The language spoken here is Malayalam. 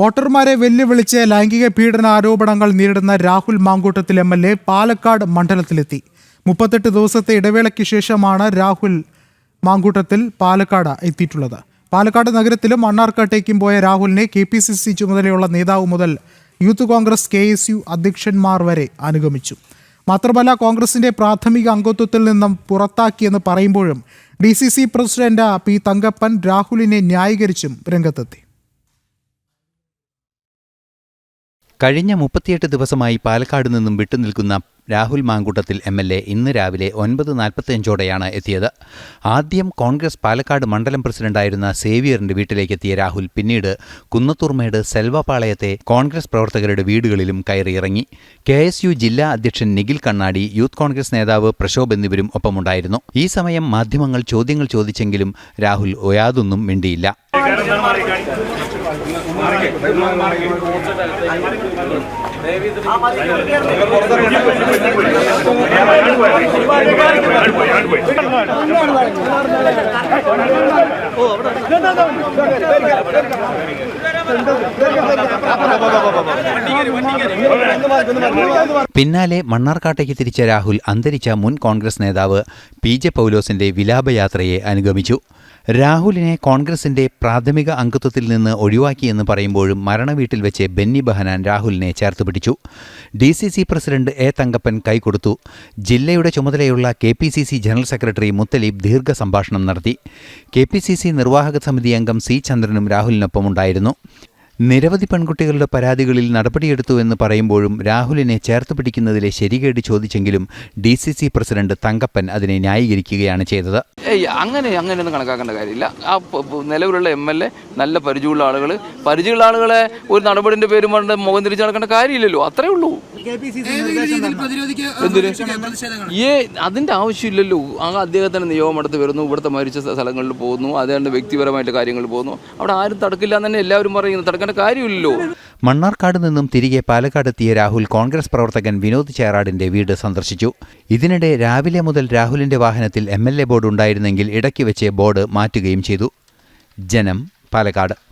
വോട്ടർമാരെ വെല്ലുവിളിച്ച് ലൈംഗിക പീഡന ആരോപണങ്ങൾ നേരിടുന്ന Rahul Mankoottathil M L A Palakkad മണ്ഡലത്തിലെത്തി. മുപ്പത്തെട്ട് ദിവസത്തെ ഇടവേളയ്ക്ക് ശേഷമാണ് രാഹുൽ മാങ്കൂട്ടത്തിൽ പാലക്കാട് എത്തിയിട്ടുള്ളത്. പാലക്കാട് നഗരത്തിലും മണ്ണാർക്കാട്ടേക്കും പോയ രാഹുലിനെ കെ പി സി സി ചുമതലയുള്ള നേതാവ് മുതൽ youth congress K S U അധ്യക്ഷന്മാർ വരെ അനുഗമിച്ചു. മാത്രമല്ല കോൺഗ്രസിന്റെ പ്രാഥമിക അംഗത്വത്തിൽ നിന്നും പുറത്താക്കിയെന്ന് പറയുമ്പോഴും D C C president P Thankappan രാഹുലിനെ ന്യായീകരിച്ചും രംഗത്തെത്തി. കഴിഞ്ഞ മുപ്പത്തിയെട്ട് ദിവസമായി പാലക്കാട് നിന്നും വിട്ടുനിൽക്കുന്ന Rahul Mankoottathil M L A ഇന്ന് രാവിലെ ഒൻപത് നാൽപ്പത്തിയഞ്ചോടെയാണ് എത്തിയത്. ആദ്യം കോൺഗ്രസ് പാലക്കാട് മണ്ഡലം പ്രസിഡന്റായിരുന്ന സേവിയറിന്റെ വീട്ടിലേക്കെത്തിയ രാഹുൽ പിന്നീട് കുന്നത്തൂർമേട് സെൽവപാളയത്തെ കോൺഗ്രസ് പ്രവർത്തകരുടെ വീടുകളിലും കയറിയിറങ്ങി കെ എസ് യു ജില്ലാ അധ്യക്ഷൻ നിഖിൽ കണ്ണാടി യൂത്ത് കോൺഗ്രസ് നേതാവ് പ്രശോഭ് എന്നിവരും ഒപ്പമുണ്ടായിരുന്നു. ഈ സമയം മാധ്യമങ്ങൾ ചോദ്യങ്ങൾ ചോദിച്ചെങ്കിലും രാഹുൽ ഒയാതൊന്നും മിണ്ടിയില്ല. പിന്നാലെ മണ്ണാർക്കാട്ടേക്ക് തിരിച്ച രാഹുൽ അന്തരിച്ച മുൻ കോൺഗ്രസ് നേതാവ് പി ജെ പൗലോസിന്റെ വിലാപയാത്രയെ അനുഗമിച്ചു. രാഹുലിനെ കോൺഗ്രസിന്റെ പ്രാഥമിക അംഗത്വത്തിൽ നിന്ന് ഒഴിവാക്കിയെന്ന് പറയുമ്പോഴും മരണവീട്ടിൽ വെച്ച് ബെന്നി ബഹനാൻ രാഹുലിനെ ചേർത്ത് പിടിച്ചു. D C C president A Thankappan കൈകൊടുത്തു ജില്ലയുടെ ചുമതലയുള്ള K P C C general secretary Muthaleeb ദീർഘ സംഭാഷണം നടത്തി. കെ പി സി സി നിർവാഹക സമിതി അംഗം സി ചന്ദ്രനും രാഹുലിനൊപ്പമുണ്ടായിരുന്നു നിരവധി പെൺകുട്ടികളുടെ പരാതികളിൽ നടപടിയെടുത്തു എന്ന് പറയുമ്പോഴും രാഹുലിനെ ചേർത്ത് പിടിക്കുന്നതിലെ ശരികേട് ചോദിച്ചെങ്കിലും D C C president Thankappan അതിനെ ന്യായീകരിക്കുകയാണ് ചെയ്തത്. അങ്ങനെ അങ്ങനെയൊന്നും കണക്കാക്കേണ്ട കാര്യമില്ല. ആ നിലവിലുള്ള എം എൽ എ നല്ല പരിചയമുള്ള ആളുകൾ പരിചയമുള്ള ആളുകളെ ഒരു നടപടിന്റെ പേരും പറഞ്ഞ് മുഖം തിരിച്ചു നടക്കേണ്ട കാര്യമില്ലല്ലോ. അത്രേ ഉള്ളൂ. ഏ അതിന്റെ ആവശ്യമില്ലല്ലോ. ആ അദ്ദേഹത്തിന്റെ നിയമമെടുത്ത് വരുന്നു ഇവിടുത്തെ മരിച്ച സ്ഥലങ്ങളിൽ പോകുന്നു അദ്ദേഹത്തിന്റെ വ്യക്തിപരമായിട്ട് കാര്യങ്ങൾ പോകുന്നു. അവിടെ ആരും തടക്കില്ല എന്ന് തന്നെ എല്ലാവരും പറയുന്നു. തടക്കേണ്ട കാര്യമില്ലല്ലോ. മണ്ണാർക്കാട് നിന്നും തിരികെ പാലക്കാട് പാലക്കാടെത്തിയ രാഹുൽ കോൺഗ്രസ് പ്രവർത്തകൻ വിനോദ് ചേറാടിന്റെ വീട് സന്ദർശിച്ചു. ഇതിനിടെ രാവിലെ മുതൽ രാഹുലിന്റെ വാഹനത്തിൽ എം എൽ എ ബോർഡ് ഉണ്ടായിരുന്നെങ്കിൽ ഇടയ്ക്ക് വെച്ച് ബോർഡ് മാറ്റുകയും ചെയ്തു. ജനം പാലക്കാട്.